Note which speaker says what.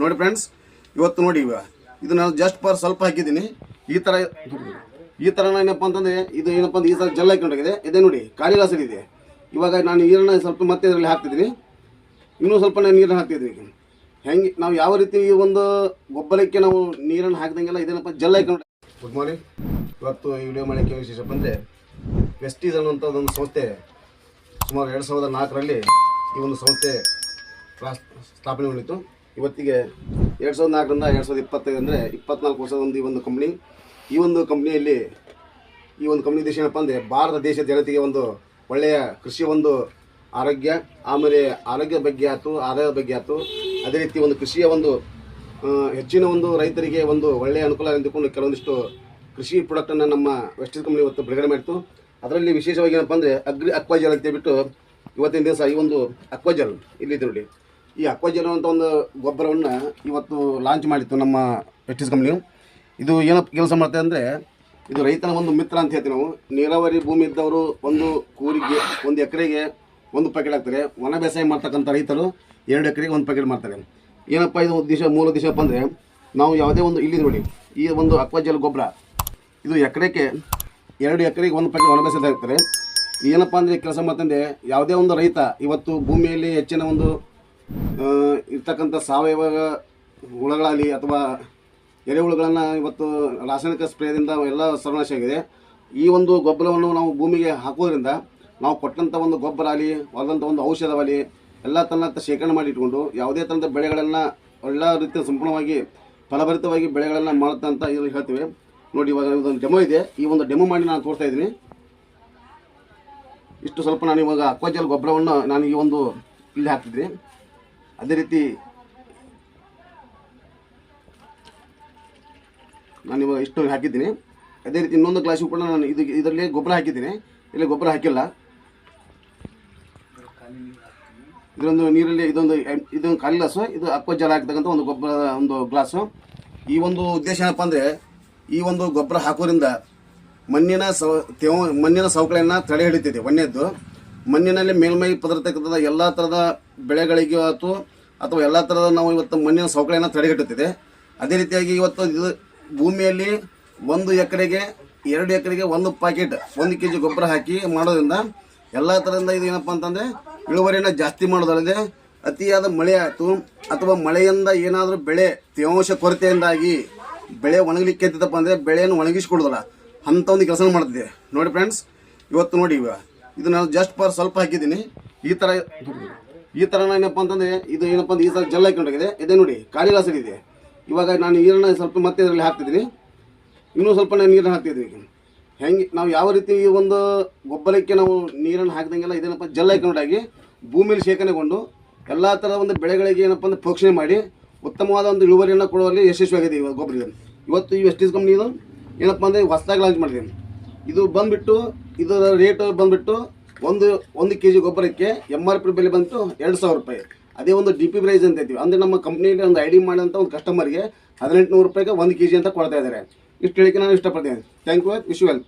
Speaker 1: ನೋಡಿ ಫ್ರೆಂಡ್ಸ್ ಇವತ್ತು ನೋಡಿ ಇವ. ಇದು ನಾನು ಜಸ್ಟ್ ಪರ್ ಸ್ವಲ್ಪ ಹಾಕಿದ್ದೀನಿ. ಈ ಥರ ಈ ಥರ ಏನಪ್ಪ ಅಂತಂದರೆ, ಇದು ಏನಪ್ಪ ಅಂದ್ರೆ ಈ ಥರ ಜಲ್ ಹಾಕೊಂಡೋಗಿದೆ. ಇದೆ ನೋಡಿ ಖಾಲಿ ಇದೆ. ಇವಾಗ ನಾನು ನೀರನ್ನು ಸ್ವಲ್ಪ ಮತ್ತೆ ಇದರಲ್ಲಿ ಹಾಕ್ತಿದ್ದೀನಿ. ಇನ್ನೂ ಸ್ವಲ್ಪ ನಾನು ನೀರನ್ನು ಹಾಕ್ತಿದ್ದೀನಿ ಹೆಂಗೆ, ನಾವು ಯಾವ ರೀತಿ ಈ ಒಂದು ಗೊಬ್ಬರಕ್ಕೆ ನಾವು ನೀರನ್ನು ಹಾಕಿದಂಗೆಲ್ಲ ಇದೇನಪ್ಪ ಜಲ್ಲ ಹಾಕೊಂಡು ಗುಡ್ ಮಾರ್ನಿಂಗ್ ಇವತ್ತು ಈ ವಿಡಿಯೋ ಮಾಡೋಕ್ಕೆ ವಿಶೇಷ ಬಂದರೆ ವೆಸ್ಟೀಸ್ ಅನ್ನುವಂಥ ಒಂದು ಸಂಸ್ಥೆ, ಸುಮಾರು ಎರಡು ಸಾವಿರದ ನಾಲ್ಕರಲ್ಲಿ ಈ ಒಂದು ಸಂಸ್ಥೆ ಸ್ಥಾಪನೆಗೊಂಡಿತ್ತು ಇವತ್ತಿಗೆ ಎರಡು ಸಾವಿರದ ನಾಲ್ಕರಿಂದ ಎರಡು ಸಾವಿರದ ಇಪ್ಪತ್ತೈದು ಅಂದರೆ ಇಪ್ಪತ್ನಾಲ್ಕು ವರ್ಷದ ಒಂದು ಈ ಒಂದು ಕಂಪ್ನಿ ಈ ಒಂದು ಕಂಪ್ನಿಯಲ್ಲಿ ಈ ಒಂದು ಕಂಪ್ನಿ ಉದ್ದೇಶ ಏನಪ್ಪ ಅಂದರೆ ಭಾರತ ದೇಶದ ಜನತೆಗೆ ಒಂದು ಒಳ್ಳೆಯ ಕೃಷಿ ಒಂದು ಆರೋಗ್ಯ, ಆಮೇಲೆ ಆರೋಗ್ಯದ ಬಗ್ಗೆ ಆಯ್ತು, ಆದಾಯದ ಬಗ್ಗೆ ಆಯ್ತು. ಅದೇ ರೀತಿ ಒಂದು ಕೃಷಿಯ ಒಂದು ಹೆಚ್ಚಿನ ಒಂದು ರೈತರಿಗೆ ಒಂದು ಒಳ್ಳೆಯ ಅನುಕೂಲ ಎಂದುಕೊಂಡು ಕೆಲವೊಂದಿಷ್ಟು ಕೃಷಿ ಪ್ರಾಡಕ್ಟನ್ನು ನಮ್ಮ ವೆಸ್ಟ್ ಕಂಪ್ನಿ ಇವತ್ತು ಬಿಡುಗಡೆ ಮಾಡಿತ್ತು. ಅದರಲ್ಲಿ ವಿಶೇಷವಾಗಿ ಏನಪ್ಪ ಅಂದರೆ ಅಗ್ರಿ ಅಕ್ವಾಜಲ್ ಅಂತೇಳ್ಬಿಟ್ಟು ಇವತ್ತಿನ ದಿವಸ ಈ ಒಂದು ಅಕ್ವಾಜಲ್, ಇಲ್ಲಿದೆ ನೋಡಿ. ಈ ಅಕ್ವಾಜಲ್ ಅಂತ ಒಂದು ಗೊಬ್ಬರವನ್ನು ಇವತ್ತು ಲಾಂಚ್ ಮಾಡಿತ್ತು ನಮ್ಮ ಎಟ್ಟಿಸ್ ಕಂಪ್ನಿಯು ಇದು ಏನಪ್ಪ ಕೆಲಸ ಮಾಡ್ತೇವೆ ಅಂದರೆ ಇದು ರೈತನ ಒಂದು ಮಿತ್ರ ಅಂತ ಹೇಳ್ತೀವಿ ನಾವು. ನೀರಾವರಿ ಭೂಮಿ ಇದ್ದವರು ಒಂದು ಕೂರಿಗೆ, ಒಂದು ಎಕರೆಗೆ ಒಂದು ಪ್ಯಾಕೆಟ್ ಹಾಕ್ತಾರೆ. ಒಣ ಬೇಸಾಯ ಮಾಡ್ತಕ್ಕಂಥ ರೈತರು ಎರಡು ಎಕರೆಗೆ ಒಂದು ಪ್ಯಾಕೆಟ್ ಮಾಡ್ತಾರೆ. ಏನಪ್ಪ ಇದು ಉದ್ದೇಶ, ಮೂಲ ಉದ್ದೇಶ ಅಂದರೆ ನಾವು ಯಾವುದೇ ಒಂದು ಇಲ್ಲಿ ನೋಡಿ, ಈ ಒಂದು ಅಕ್ವಾಜಲ್ ಗೊಬ್ಬರ, ಇದು ಎಕರೆಗೆ ಎರಡು ಎಕರೆಗೆ ಒಂದು ಪ್ಯಾಕೆಟ್ ಒಣ ಬೇಸಾಯ ಹಾಕ್ತಾರೆ. ಏನಪ್ಪ ಅಂದರೆ ಕೆಲಸ ಮಾಡ್ತಂದೆ ಯಾವುದೇ ಒಂದು ರೈತ ಇವತ್ತು ಭೂಮಿಯಲ್ಲಿ ಹೆಚ್ಚಿನ ಒಂದು ಇರ್ತಕ್ಕಂಥ ಸಾವಯವ ಹುಳಗಳಾಗಲಿ ಅಥವಾ ಎರೆಹುಳುಗಳನ್ನು ಇವತ್ತು ರಾಸಾಯನಿಕ ಸ್ಪ್ರೇದಿಂದ ಎಲ್ಲ ಸರ್ವನಾಶ ಆಗಿದೆ. ಈ ಒಂದು ಗೊಬ್ಬರವನ್ನು ನಾವು ಭೂಮಿಗೆ ಹಾಕೋದ್ರಿಂದ ನಾವು ಕೊಟ್ಟಂಥ ಒಂದು ಗೊಬ್ಬರ ಆಗಲಿ ಹೊರದಂಥ ಒಂದು ಔಷಧವಾಗಲಿ ಎಲ್ಲ ತನ್ನ ಶೇಖರಣೆ ಮಾಡಿ ಇಟ್ಕೊಂಡು ಯಾವುದೇ ಥರದ ಬೆಳೆಗಳನ್ನು ಎಲ್ಲ ರೀತಿಯ ಸಂಪೂರ್ಣವಾಗಿ ಫಲಭರಿತವಾಗಿ ಬೆಳೆಗಳನ್ನು ಮಾಡುತ್ತೆ ಅಂತ ಇದು ಹೇಳ್ತೀವಿ. ನೋಡಿ, ಇವಾಗ ಇದೊಂದು ಡೆಮೋ ಇದೆ. ಈ ಒಂದು ಡೆಮೋ ಮಾಡಿ ನಾನು ತೋರಿಸ್ತಾ ಇದ್ದೀನಿ. ಇಷ್ಟು ಸ್ವಲ್ಪ ನಾನು ಇವಾಗ ಅಕ್ವಾಜಲ್ ಗೊಬ್ಬರವನ್ನು ನಾನು ಈ ಒಂದು ಇಲ್ಲಿ ಹಾಕ್ತಿದ್ದೆ ಅದೇ ರೀತಿ ನಾನು ಇವಾಗ ಇಷ್ಟು ಹಾಕಿದ್ದೀನಿ. ಅದೇ ರೀತಿ ಇನ್ನೊಂದು ಗ್ಲಾಸ್ ಕೂಡ ನಾನು ಇದು ಇದರಲ್ಲಿ ಗೊಬ್ಬರ ಹಾಕಿದ್ದೀನಿ. ಇಲ್ಲಿ, ಗೊಬ್ಬರ ಹಾಕಿಲ್ಲ. ಇದೊಂದು ನೀರಲ್ಲಿ ಇದೊಂದು ಇದೊಂದು ಖಾಲಿ ಗ್ಲಾಸು ಇದು ಅಕ್ವಜಲ ಹಾಕ್ತಕ್ಕಂಥ ಒಂದು ಗೊಬ್ಬರ, ಒಂದು ಗ್ಲಾಸು ಈ ಒಂದು ಉದ್ದೇಶ ಏನಪ್ಪ ಅಂದರೆ, ಈ ಒಂದು ಗೊಬ್ಬರ ಹಾಕೋದ್ರಿಂದ ಮಣ್ಣಿನ ಸವ ತೇವ ಮಣ್ಣಿನ ಸವಕಳಿಯನ್ನು ತಡೆ ಹಿಡಿತಿದೆ ಒಂದನೇದ್ದು ಮಣ್ಣಿನಲ್ಲಿ ಮೇಲ್ಮೈ ಪದರ್ತಕ್ಕಂಥ ಎಲ್ಲ ಥರದ ಬೆಳೆಗಳಿಗೆ ಆಯ್ತು ಅಥವಾ ಎಲ್ಲ ಥರದ ನಾವು ಇವತ್ತು ಮಣ್ಣಿನ ಸವಕಳಿಯನ್ನು ತಡೆಗಟ್ಟುತ್ತಿದೆ. ಅದೇ ರೀತಿಯಾಗಿ ಇವತ್ತು ಇದು ಭೂಮಿಯಲ್ಲಿ ಒಂದು ಎಕರೆಗೆ ಎರಡು ಎಕರೆಗೆ ಒಂದು ಪ್ಯಾಕೆಟ್ ಒಂದು ಕೆ ಜಿ ಗೊಬ್ಬರ ಹಾಕಿ ಮಾಡೋದ್ರಿಂದ ಎಲ್ಲ ಥರದಿಂದ ಇದು ಏನಪ್ಪ ಅಂತಂದರೆ ಇಳುವರಿಯನ್ನು ಜಾಸ್ತಿ ಮಾಡೋದಲ್ಲದೆ ಅತಿಯಾದ ಮಳೆ ಆಯಿತು ಅಥವಾ ಮಳೆಯಿಂದ ಏನಾದರೂ ಬೆಳೆ ತೇವಾಂಶ ಕೊರತೆಯಿಂದಾಗಿ ಬೆಳೆ ಒಣಗಲಿಕ್ಕೆ ಎತ್ತಿದಪ್ಪ ಅಂದರೆ ಬೆಳೆಯನ್ನು ಒಣಗಿಸ್ಕೊಡೋದಲ್ಲ ಅಂಥ ಒಂದು ಕೆಲಸ ಮಾಡ್ತಿದ್ದೆ ನೋಡಿ ಫ್ರೆಂಡ್ಸ್ ಇವತ್ತು ನೋಡಿ ಇವ ಇದು ನಾನು ಜಸ್ಟ್ ಪರ್ ಸ್ವಲ್ಪ ಹಾಕಿದ್ದೀನಿ. ಈ ಥರ ಈ ತರ ಏನಪ್ಪ ಅಂತಂದರೆ, ಇದು ಏನಪ್ಪ ಅಂದ್ರೆ ಈ ಸಲ ಜಲ್ಲ ಹಾಕೊಂಡೋಗಿದೆ. ಇದೆ ನೋಡಿ ಗ್ಲಾಸ್ ಇದೆ. ಇವಾಗ ನಾನು ನೀರನ್ನು ಸ್ವಲ್ಪ ಮತ್ತೆ ಇದರಲ್ಲಿ ಹಾಕ್ತಿದ್ದೀನಿ. ಇನ್ನೂ ಸ್ವಲ್ಪ ನಾನು ನೀರನ್ನು ಹಾಕ್ತಿದ್ದೀನಿ ಹೆಂಗೆ, ನಾವು ಯಾವ ರೀತಿ ಈ ಒಂದು ಗೊಬ್ಬರಕ್ಕೆ ನಾವು ನೀರನ್ನು ಹಾಕಿದಂಗೆಲ್ಲ ಇದೇನಪ್ಪ ಜಲ್ಲ ಹಾಕೊಂಡಾಗಿ ಭೂಮಿಯಲ್ಲಿ ಶೇಖರಣೆಗೊಂಡು ಎಲ್ಲ ಥರ ಒಂದು ಬೆಳೆಗಳಿಗೆ ಏನಪ್ಪ ಅಂದ್ರೆ ಪೋಷಣೆ ಮಾಡಿ ಉತ್ತಮವಾದ ಒಂದು ಇಳುವರಿಯನ್ನು ಕೊಡುವಲ್ಲಿ ಯಶಸ್ವಿಯಾಗಿದೆ ಇವಾಗ ಗೊಬ್ಬರ. ಇವತ್ತು ಈ ವೆಸ್ಟೀಸ್ ಕಂಪ್ನಿ ಇದು ಏನಪ್ಪ ಅಂದರೆ ಹೊಸದಾಗಿ ಲಾಂಚ್ ಮಾಡಿದ್ದೀನಿ. ಇದು ಬಂದುಬಿಟ್ಟು, ಇದರ ರೇಟ್ ಬಂದುಬಿಟ್ಟು ಒಂದು ಒಂದು ಕೆ ಜಿ ಗೊಬ್ಬರಕ್ಕೆ ಎಂ ಆರ್ ಪಿ ಬೆಲೆ ಬಂತು ಎರಡು ಸಾವಿರ ರೂಪಾಯಿ. ಅದೇ ಒಂದು ಡಿ ಪಿ ಪ್ರೈಸ್ ಅಂತ ಇದ್ದೀವಿ ಅಂದರೆ ನಮ್ಮ ಕಂಪ್ನಿಯಲ್ಲಿ ಒಂದು ಐ ಡಿ ಮಾಡೋಂಥ ಒಂದು ಕಸ್ಟಮರ್ಗೆ ಹದಿನೆಂಟು ನೂರು ರೂಪಾಯಿಗೆ ಒಂದು ಕೆ ಜಿ ಅಂತ ಕೊಡ್ತಾ ಇದ್ದಾರೆ. ಇಷ್ಟು ಹೇಳಿಕೆ ನಾನು ಇಷ್ಟಪಡ್ತೀನಿ. Thank you wish well